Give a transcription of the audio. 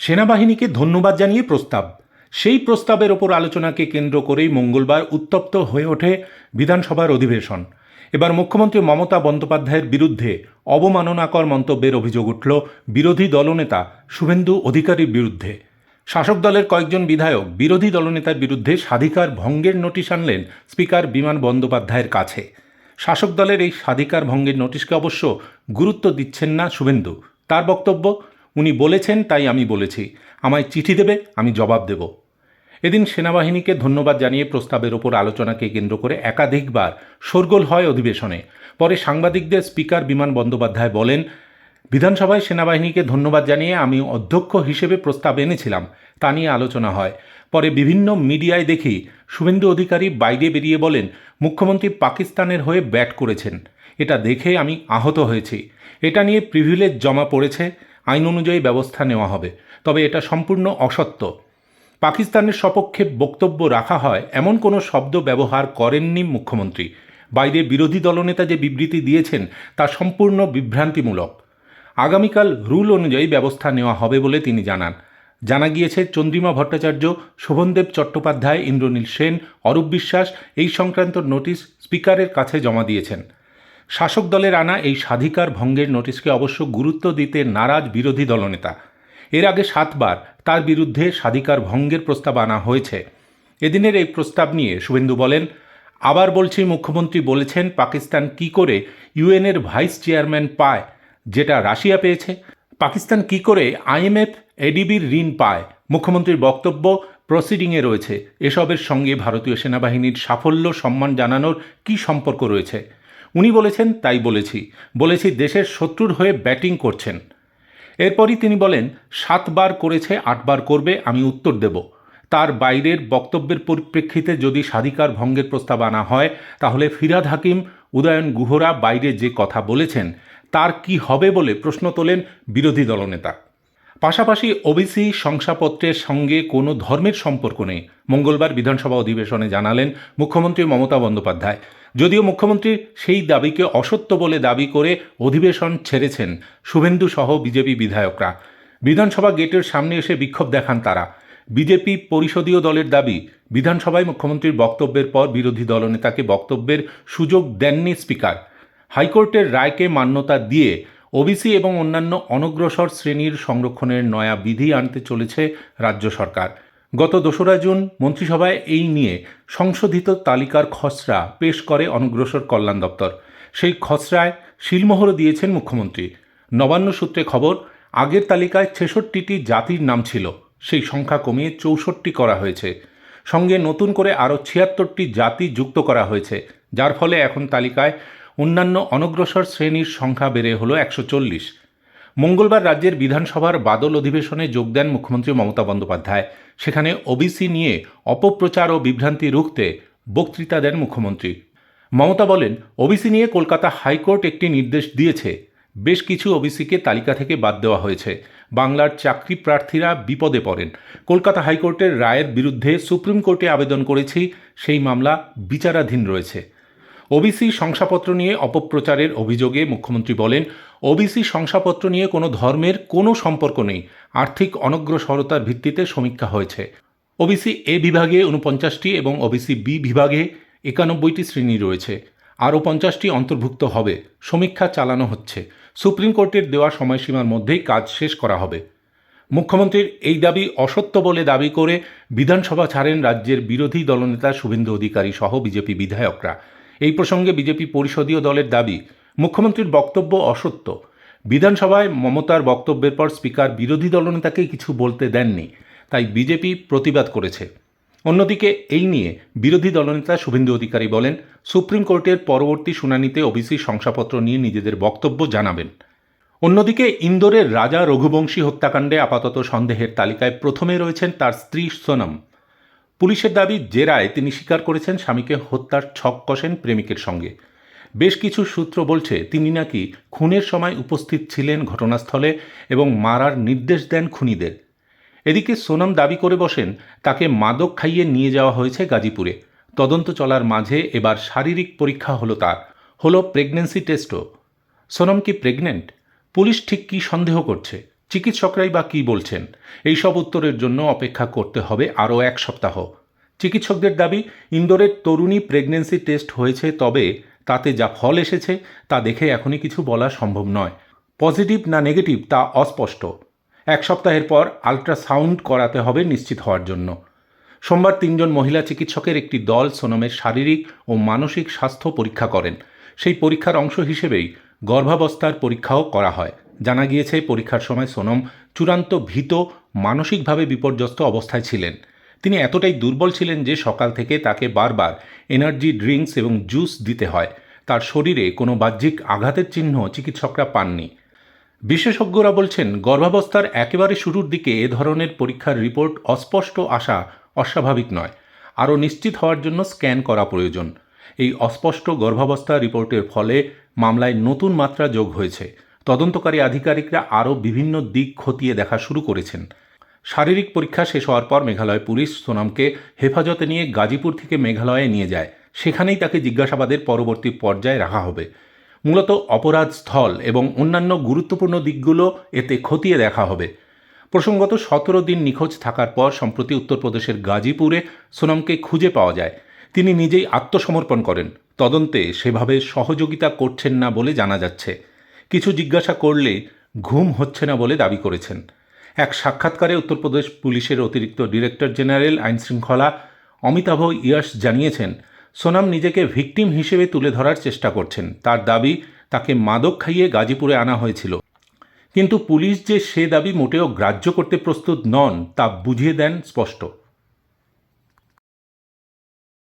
সেনাবাহিনীকে ধন্যবাদ জানিয়ে প্রস্তাব। সেই প্রস্তাবের ওপর আলোচনাকে কেন্দ্র করেই মঙ্গলবার উত্তপ্ত হয়ে ওঠে বিধানসভার অধিবেশন। এবার মুখ্যমন্ত্রী মমতা বন্দ্যোপাধ্যায়ের বিরুদ্ধে অবমাননাকর মন্তব্যের অভিযোগ উঠল বিরোধী দলনেতা শুভেন্দু অধিকারীর বিরুদ্ধে। শাসক দলের কয়েকজন বিধায়ক বিরোধী দলনেতার বিরুদ্ধে স্বাধিকার ভঙ্গের নোটিশ আনলেন স্পিকার বিমান বন্দ্যোপাধ্যায়ের কাছে। শাসক দলের এই স্বাধিকার ভঙ্গের নোটিশকে অবশ্য গুরুত্ব দিচ্ছেন না শুভেন্দু। তার বক্তব্য বলেছেন, তাই আমি বলেছি। আমায় চিঠি দেবে, আমি জবাব দেব। এদিন সেনাবাহিনীকে ধন্যবাদ জানিয়ে প্রস্তাবের ওপর আলোচনাকে কেন্দ্র করে একাধিকবার শোরগোল হয় অধিবেশনে। পরে সাংবাদিকদের স্পিকার বিমান বন্দ্যোপাধ্যায় বলেন, বিধানসভায় সেনাবাহিনীকে ধন্যবাদ জানিয়ে আমি অধ্যক্ষ হিসেবে প্রস্তাব এনেছিলাম, তা নিয়ে আলোচনা হয়। পরে বিভিন্ন মিডিয়ায় দেখি শুভেন্দু অধিকারী বাইরে বেরিয়ে বলেন, মুখ্যমন্ত্রী পাকিস্তানের হয়ে ব্যাট করেছেন। এটা দেখে আমি আহত হয়েছি। এটা নিয়ে প্রিভিলেজ জমা পড়েছে। আইন অনুযায়ী ব্যবস্থা নেওয়া হবে। তবে এটা সম্পূর্ণ অসত্য। পাকিস্তানের সপক্ষে বক্তব্য রাখা হয়, এমন কোনো শব্দ ব্যবহার করেননি মুখ্যমন্ত্রী। বাইরে বিরোধী দলনেতা যে বিবৃতি দিয়েছেন, তা সম্পূর্ণ বিভ্রান্তিমূলক। আগামীকাল রুল অনুযায়ী ব্যবস্থা নেওয়া হবে বলে তিনি জানান। জানা গিয়েছে, চন্দ্রিমা ভট্টাচার্য, শোভনদেব চট্টোপাধ্যায়, ইন্দ্রনীল সেন, অরূপ বিশ্বাস এই সংক্রান্ত নোটিশ স্পিকারের কাছে জমা দিয়েছেন। শাসক দলের আনা এই স্বাধিকার ভঙ্গের নোটিশকে অবশ্য গুরুত্ব দিতে নারাজ বিরোধী দলনেতা। এর আগে সাতবার তার বিরুদ্ধে স্বাধিকার ভঙ্গের প্রস্তাব আনা হয়েছে। এদিনের এই প্রস্তাব নিয়ে শুভেন্দু বলেন, আবার বলছি, মুখ্যমন্ত্রী বলেছেন পাকিস্তান কি করে ইউএনের ভাইস চেয়ারম্যান পায়, যেটা রাশিয়া পেয়েছে। পাকিস্তান কি করে আইএমএফ এডিবির ঋণ পায়। মুখ্যমন্ত্রীর বক্তব্য প্রসিডিংয়ে রয়েছে। এসবের সঙ্গে ভারতীয় সেনাবাহিনীর সাফল্য, সম্মান জানানোর কি সম্পর্ক রয়েছে? উনি বলেছেন, তাই বলেছি। বলেছি, দেশের শত্রুর হয়ে ব্যাটিং করছেন। এরপরই তিনি বলেন, সাতবার করেছে, আটবার করবে, আমি উত্তর দেব। তার বাইরের বক্তব্যের পরিপ্রেক্ষিতে যদি স্বাধিকার ভঙ্গের প্রস্তাব আনা হয়, তাহলে ফিরাদ হাকিম, উদয়ন গুহরা বাইরে যে কথা বলেছেন, তার কি হবে বলে প্রশ্ন তোলেন বিরোধী দলনেতা। পাশাপাশি ওবিসি শংসাপত্রের সঙ্গে কোনো ধর্মের সম্পর্ক নেই। মঙ্গলবার বিধানসভা অধিবেশনে জানালেন মুখ্যমন্ত্রী মমতা বন্দ্যোপাধ্যায়। যদিও মুখ্যমন্ত্রী সেই দাবিকে অসত্য বলে দাবি করে অধিবেশন ছেড়েছেন শুভেন্দু সহ বিজেপি বিধায়করা। বিধানসভা গেটের সামনে এসে বিক্ষোভ দেখান তারা। বিজেপি পরিষদীয় দলের দাবি, বিধানসভায় মুখ্যমন্ত্রীর বক্তব্যের পর বিরোধী দলনেতাকে বক্তব্যের সুযোগ দেননি স্পিকার। হাইকোর্টের রায়কে মান্যতা দিয়ে ওবিসি এবং অন্যান্য অনগ্রসর শ্রেণির সংরক্ষণের নয়া বিধি আনতে চলেছে রাজ্য সরকার। গত দোসরা জুন মন্ত্রিসভায় এই নিয়ে সংশোধিত তালিকার খসড়া পেশ করে অনগ্রসর কল্যাণ দপ্তর। সেই খসড়ায় শিলমোহর দিয়েছেন মুখ্যমন্ত্রী। নবান্ন সূত্রে খবর, আগের তালিকায় ছেষট্টিটি জাতির নাম ছিল। সেই সংখ্যা কমিয়ে চৌষট্টি করা হয়েছে। সঙ্গে নতুন করে আরও ছিয়াত্তরটি জাতি যুক্ত করা হয়েছে। যার ফলে এখন তালিকায় অন্যান্য অনগ্রসর শ্রেণির সংখ্যা বেড়ে হলো একশো চল্লিশ। মঙ্গলবার রাজ্যের বিধানসভার বাদল অধিবেশনে যোগ দেন মুখ্যমন্ত্রী মমতা বন্দ্যোপাধ্যায়। সেখানে ওবিসি নিয়ে অপপ্রচার ও বিভ্রান্তি রুখতে বক্তৃতা দেন মুখ্যমন্ত্রী। মমতা বলেন, ওবিসি নিয়ে কলকাতা হাইকোর্ট একটি নির্দেশ দিয়েছে। বেশ কিছু ওবিসিকে তালিকা থেকে বাদ দেওয়া হয়েছে। বাংলার চাকরি প্রার্থীরা বিপদে পড়েন। কলকাতা হাইকোর্টের রায়ের বিরুদ্ধে সুপ্রিম কোর্টে আবেদন করেছি। সেই মামলা বিচারাধীন রয়েছে। ওবিসি শংসাপত্র নিয়ে অপপ্রচারের অভিযোগে মুখ্যমন্ত্রী বলেন, ওবিসি শংসাপত্র নিয়ে কোনো ধর্মের কোনো সম্পর্ক নেই। আর্থিক অনগ্রসরতার ভিত্তিতে সমীক্ষা হয়েছে। ওবিসি এ বিভাগে উনপঞ্চাশটি এবং ওবিসি বি বিভাগে একানব্বইটি শ্রেণি রয়েছে। আরও পঞ্চাশটি অন্তর্ভুক্ত হবে। সমীক্ষা চালানো হচ্ছে। সুপ্রিম কোর্টের দেওয়া সময়সীমার মধ্যেই কাজ শেষ করা হবে। মুখ্যমন্ত্রীর এই দাবি অসত্য বলে দাবি করে বিধানসভা ছাড়েন রাজ্যের বিরোধী দলনেতা শুভেন্দু অধিকারী সহ বিজেপি বিধায়করা। এই প্রসঙ্গে বিজেপি পরিষদীয় দলের দাবি, মুখ্যমন্ত্রীর বক্তব্য অসত্য। বিধানসভায় মমতার বক্তব্যের পর স্পিকার বিরোধী দলনেতাকে কিছু বলতে দেননি, তাই বিজেপি প্রতিবাদ করেছে। অন্যদিকে এই নিয়ে বিরোধী দলনেতা শুভেন্দু অধিকারী বলেন, সুপ্রিম কোর্টের পরবর্তী শুনানিতে ওবিসি শংসাপত্র নিয়ে নিজেদের বক্তব্য জানাবেন। অন্যদিকে ইন্দোরের রাজা রঘুবংশী হত্যাকাণ্ডে আপাতত সন্দেহের তালিকায় প্রথমে রয়েছেন তার স্ত্রী সোনম। পুলিশের দাবি জেরায় তিনি স্বীকার করেছেন স্বামীকে হত্যার ছক কষেন প্রেমিকের সঙ্গে। বেশ কিছু সূত্র বলছে, তিনি নাকি খুনের সময় উপস্থিত ছিলেন ঘটনাস্থলে এবং মারার নির্দেশ দেন খুনিদের। এদিকে সোনম দাবি করে বসেন, তাকে মাদক খাইয়ে নিয়ে যাওয়া হয়েছে গাজীপুরে। তদন্ত চলার মাঝে এবার শারীরিক পরীক্ষা হলো তার। হলো প্রেগন্যান্সি টেস্টও। সোনম কি প্রেগনেন্ট? পুলিশ ঠিক কী সন্দেহ করছে? চিকিৎসকরাই বা কী বলছেন? এইসব উত্তরের জন্য অপেক্ষা করতে হবে আরও এক সপ্তাহ। চিকিৎসকদের দাবি, ইন্দোরের তরুণী প্রেগনেন্সি টেস্ট হয়েছে তবে তাতে যা ফল এসেছে তা দেখে এখনই কিছু বলা সম্ভব নয়। পজিটিভ না নেগেটিভ তা অস্পষ্ট। এক সপ্তাহের পর আল্ট্রাসাউন্ড করাতে হবে নিশ্চিত হওয়ার জন্য। সোমবার তিনজন মহিলা চিকিৎসকের একটি দল সোনমের শারীরিক ও মানসিক স্বাস্থ্য পরীক্ষা করেন। সেই পরীক্ষার অংশ হিসেবেই গর্ভাবস্থার পরীক্ষাও করা হয়। জানা গিয়েছে, পরীক্ষার সময় সোনম চূড়ান্ত ভীত, মানসিকভাবে বিপর্যস্ত অবস্থায় ছিলেন। তিনি এতটাই দুর্বল ছিলেন যে সকাল থেকে তাকে বারবার এনার্জি ড্রিঙ্কস এবং জুস দিতে হয়। তার শরীরে কোনো বাহ্যিক আঘাতের চিহ্ন চিকিৎসকরা পাননি। বিশেষজ্ঞরা বলছেন, গর্ভাবস্থার একেবারে শুরুর দিকে এ ধরনের পরীক্ষার রিপোর্ট অস্পষ্ট আসা অস্বাভাবিক নয়। আরও নিশ্চিত হওয়ার জন্য স্ক্যান করা প্রয়োজন। এই অস্পষ্ট গর্ভাবস্থা রিপোর্টের ফলে মামলায় নতুন মাত্রা যোগ হয়েছে। তদন্তকারী আধিকারিকরা আরও বিভিন্ন দিক খতিয়ে দেখা শুরু করেছেন। শারীরিক পরীক্ষা শেষ হওয়ার পর মেঘালয় পুলিশ সোনামকে হেফাজতে নিয়ে গাজীপুর থেকে মেঘালয়ে নিয়ে যায়। সেখানেই তাকে জিজ্ঞাসাবাদের পরবর্তী পর্যায়ে রাখা হবে। মূলত অপরাধ স্থল এবং অন্যান্য গুরুত্বপূর্ণ দিকগুলো এতে খতিয়ে দেখা হবে। প্রসঙ্গত সতেরো দিন নিখোঁজ থাকার পর সম্প্রতি উত্তরপ্রদেশের গাজীপুরে সোনামকে খুঁজে পাওয়া যায়। তিনি নিজেই আত্মসমর্পণ করেন। তদন্তে সেভাবে সহযোগিতা করছেন না বলে জানা যাচ্ছে। কিছু জিজ্ঞাসা করলে ঘুম হচ্ছে না বলে দাবি করেছেন। এক সাক্ষাৎকারে উত্তরপ্রদেশ পুলিশের অতিরিক্ত ডিরেক্টর জেনারেল আইনশৃঙ্খলা অমিতাভ ইয়াস জানিয়েছেন, সোনাম নিজেকে ভিকটিম হিসেবে তুলে ধরার চেষ্টা করছেন। তার দাবি, তাকে মাদক খাইয়ে গাজীপুরে আনা হয়েছিল। কিন্তু পুলিশ যে সে দাবি মোটেও গ্রাহ্য করতে প্রস্তুত নন, তা বুঝিয়ে দেন স্পষ্ট।